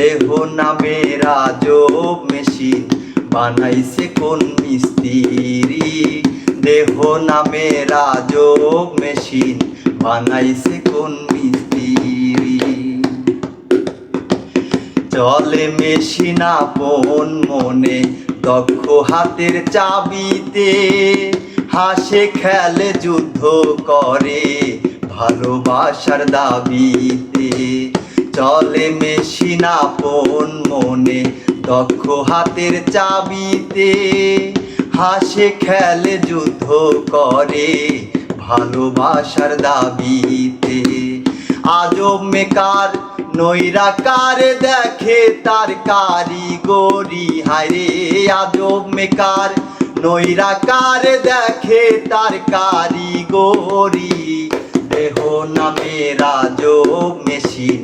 দেহ নামে রাজব মেশিন বানাইছে কোন মিস্ত্রি। দেহ নামে রাজব মেশিন বানাইছে কোন মিস্ত্রি। চলে মেশিন আপন মনে, দক্ষ হাতের চাবিতে হাসে খেলে যুদ্ধ করে, ভালোবাসার দাবিতে। চলে মেশিন আপন মনে, দক্ষ হাতের চাবিতে হাসে খেলে যুদ্ধ করে, ভালোবাসার দাবিতে। আজব মেকার নৈরাকার দেখে তার কারিগরি, হায়রে আজব মেকার নৈরাকার দেখে তার কারিগরি। দেহ নামে রাজব মেশিন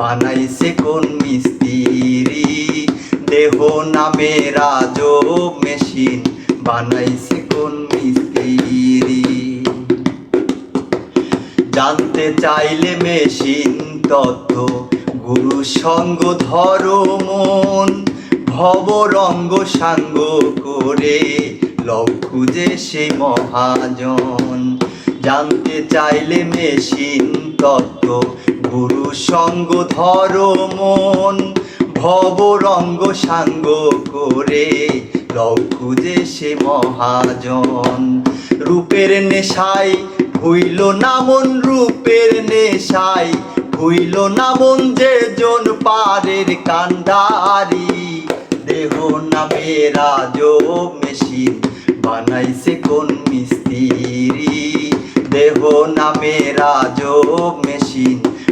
বানাইছে কোন মিস্ত্রি? দেহ নামে রাজব মেশিন, বানাইছে কোন মিস্ত্রি? জানতে চাইলে মেশিন তত্ত্ব গুরু সঙ্গ ধরো মন ভব রঙ্গ সাঙ্গ করে লব খুঁজে সে মহাজন। জানতে চাইলে মেশিন তত্ত্ব গুরু সঙ্গ ধরো মন, ভব রঙ্গ সাঙ্গ করে লব খুঁজে সে মহাজন। রূপের নেশায় ভুইল নামন রূপের নেশায় ভুইল নামন যে জন পারের কান্ডারি দেহ নামে রাজ মেশিন, বানাইছে কোন মিস্ত্রি। দেহ নামে রাজ মেশিন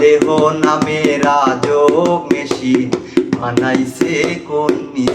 দেহ নামে রাজ মেশিন বানাইছে কোন মিস্ত্রি